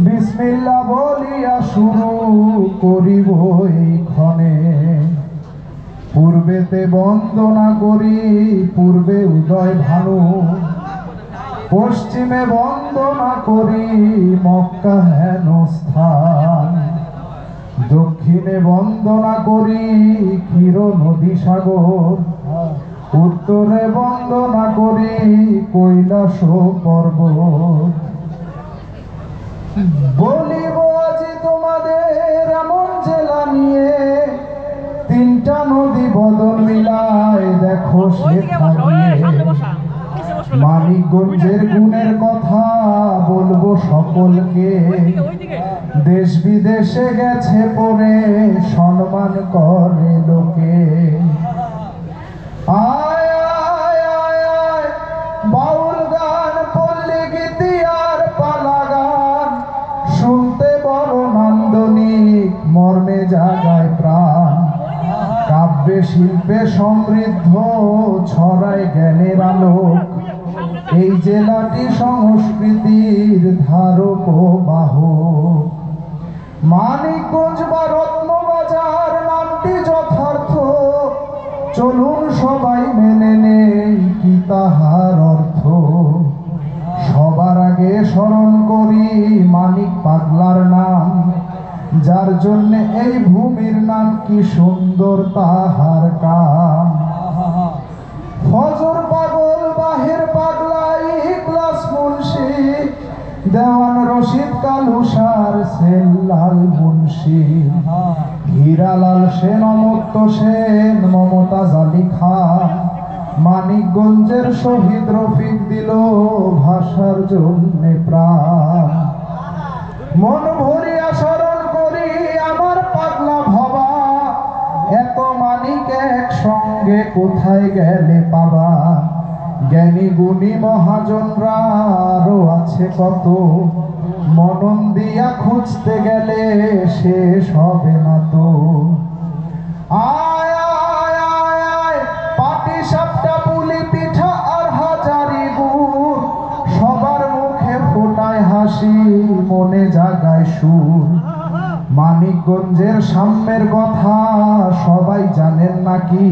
বিসমিল্লা বলিয়া শুরু করিব ক্ষণে। পূর্বেতে বন্দনা করি, পূর্বে উদয় ভানু। পশ্চিমে বন্দনা করি, মক্কা হেন স্থান। দক্ষিণে বন্দনা করি, ক্ষীর নদী সাগর। উত্তরে বন্দনা করি, কৈলাস পর্বত। বলিব আজি তোমাদের এমন জেলা নিয়ে। তিনটা নদী বদল মিলায় দেখো মানিকগঞ্জের গুণের কথা বলব সকলকে। দেশ বিদেশে গেছে পরে সম্মান করে লোকে। আয় জাগায় প্রাণ। কাব্যে শিল্পে সমৃদ্ধ, ছড়ায় জ্ঞানের আলোক। এই জেলাটি সংস্কৃতির ধারক ও বাহক। মানিকগঞ্জ বা রত্নবাজার নামটি যথার্থ। চলুন সবাই মেনে নেই কি তাহার অর্থ। সবার আগে স্মরণ করি মানিক পাগলার নাম। যার জন্য এই ভূমির নাম কি সুন্দর তাহার কাম। ফজর পাগল, বাহির পাগলাই ক্লাস মুন্সি, দেওয়ান রশিদ, কালুসার, সেল্লাল মুন্সি। হীরালাল সেন অমর্ত্য সেন মমতাজ আলী খান। মানিকগঞ্জের শহীদ রফিক দিল ভাষার জন্য প্রাণ। মন ভরিয়া একসঙ্গে কোথায় গেলে পাবা? জ্ঞানী গুণী মহাজনরা আরও আছে কত? মনন দিয়া খুঁজতে গেলে শেষ হবে না তো। আর হাজারি সবার মুখে হাসি, মনে জাগায় সুর। মানিকগঞ্জের সাম্যের কথা সবাই জানেন নাকি?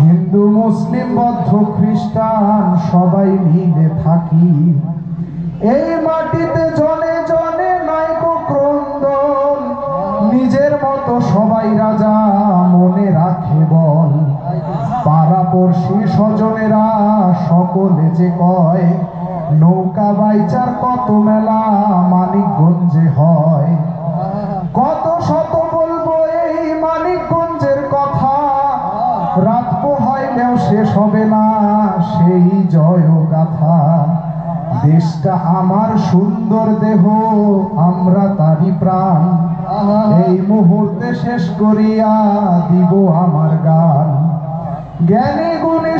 হিন্দু, মুসলিম, বৌদ্ধ, খ্রিস্টান সবাই মিলে থাকি। এই মাটিতে জনে জনে নাইকো ক্রন্দন, নিজের মতো সবাই রাজা মনে রাখে বল। পাড়াপড়শি স্বজনেরা সকলে যে কয়, নৌকা বাইচার কত মেলা মানিকগঞ্জে হয়। কত শত পোহাইলেও শেষ হবে না সেই জয় গাথা দেশটা আমার সুন্দর দেহ, আমরা তারি প্রাণ। এই মুহূর্তে শেষ করিয়া দিব আমার গান। জ্ঞানী গুণী